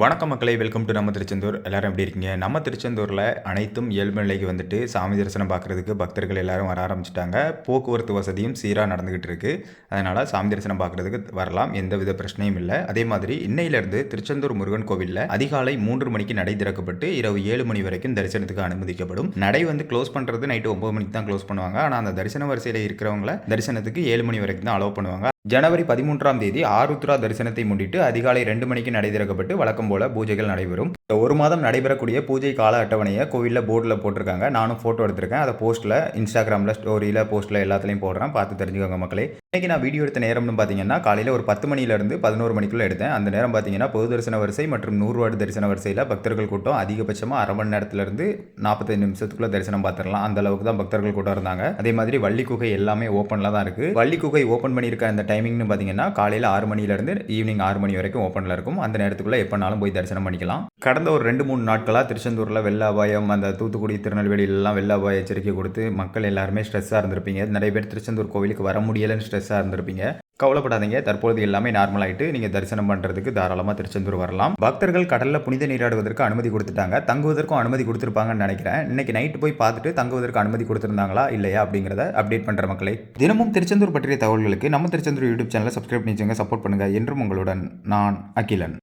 வணக்கம் மக்களை welcome to நம்ம திருச்செந்தூர். எல்லாரும் எப்படி இருக்கீங்க? நம்ம திருச்செந்தூரில் அனைத்தும் இயல்பு நிலைக்கு வந்துட்டு சாமி தரிசனம் பார்க்குறதுக்கு பக்தர்கள் எல்லாரும் வர ஆரம்பிச்சிட்டாங்க. போக்குவரத்து வசதியும் சீராக நடந்துகிட்டு இருக்கு. அதனால் சாமி தரிசனம் பார்க்குறதுக்கு வரலாம். எந்த வித பிரச்சனையும் இல்லை. அதே மாதிரி இன்னையிலேருந்து திருச்செந்தூர் முருகன் கோவிலில் அதிகாலை மூன்று மணிக்கு நடை திறக்கப்பட்டு இரவு ஏழு மணி வரைக்கும் தரிசனத்துக்கு அனுமதிக்கப்படும். நடை வந்து க்ளோஸ் பண்ணுறது நைட்டு ஒம்பது மணிக்கு தான் க்ளோஸ் பண்ணுவாங்க. ஆனால் அந்த தரிசன வரிசையில் இருக்கிறவங்கள தரிசனத்துக்கு ஏழு மணி வரைக்கும் தான் அலோவ் பண்ணுவாங்க. ஜனவரி பதிமூன்றாம் தேதி ஆருத்ரா தரிசனத்தை முன்னிட்டு அதிகாலை ரெண்டு மணிக்கு நடை திறக்கப்பட்டு வழக்கம் போல பூஜைகள் நடைபெறும். ஒரு மாதம் நடைபெறக்கூடிய பூஜை கால அட்டவணையை கோவிலில் போர்டில் போட்டிருக்காங்க. நானும் ஃபோட்டோ எடுத்திருக்கேன். அதை போஸ்ட்டில் இன்ஸ்டாகிராமில் ஸ்டோரியில் போஸ்ட்டில் எல்லாத்துலேயும் போடுறேன். பார்த்து தெரிஞ்சுக்கோங்க மக்களே. இன்றைக்கி நான் வீடியோ எடுத்த நேரம்னு பார்த்தீங்கன்னா காலையில் ஒரு பத்து மணிலேருந்து பதினோரு மணிக்குள்ளே எடுத்தேன். அந்த நேரம் பார்த்தீங்கன்னா பொது தரிசன வரிசை மற்றும் நூறுவாடு தரிசன வரிசையில் பக்தர்கள் கூட்டம் அதிகபட்சமாக அரை மணி நேரத்துலேருந்து நாற்பத்தஞ்சு நிமிஷத்துக்குள்ளே தரிசனம் பார்த்துடலாம் அந்த அளவுக்கு தான் பக்தர்கள் கூட்டம் இருந்தாங்க. அதே மாதிரி வள்ளி குகை எல்லாமே ஓப்பனில் தான் இருக்குது வள்ளி குகை ஓப்பன் பண்ணியிருக்க அந்த டைமிங்னு பார்த்தீங்கன்னா காலையில் ஆறு மணிலேருந்து ஈவினிங் ஆறு மணி வரைக்கும் ஓப்பனில் இருக்கும். அந்த நேரத்துக்குள்ளே எப்போனாலும் போய் தரிசனம் பண்ணிக்கலாம். கடந்த ஒரு ரெண்டு மூணு நாட்களாக திருச்செந்தூரில் வெள்ள அபாயம் அந்த தூத்துக்குடி திருநெல்வேலியிலலாம் வெள்ள அபாய எச்சரிக்கை கொடுத்து மக்கள் எல்லாருமே ஸ்ட்ரெஸ்ஸாக இருந்திருப்பீங்க. நிறைய பேர் திருச்செந்தூர் கோவிலுக்கு வர முடியலைன்னு ஸ்ட்ரெஸ்ஸாக இருந்திருப்பீங்க. கவலைப்படாதீங்க. தற்பொழுது எல்லாமே நார்மல் ஆகிட்டு நீங்கள் தரிசனம் பண்ணுறதுக்கு தாராளமாக திருச்செந்தூர் வரலாம். பக்தர்கள் கடலில் புனித நீராடுவதற்கு அனுமதி கொடுத்துட்டாங்க. தங்குவதற்கும் அனுமதி கொடுத்துருப்பாங்கன்னு நினைக்கிறேன். இன்னைக்கு நைட்டு போய் பார்த்துட்டு தங்குவதற்கு அனுமதி கொடுத்துருந்தாங்களா? இல்லையா? அப்படிங்கிறத அப்டேட் பண்ணுற மக்களை. தினமும் திருச்செந்தூர் பற்றிய தகவல்களுக்கு நம்ம திருச்செந்தூர் யூடியூப் சேனலை சப்ஸ்கிரைப் பண்ணி சப்போர்ட் பண்ணுங்கள் என்றும் உங்களுடன் நான் அகிலன்.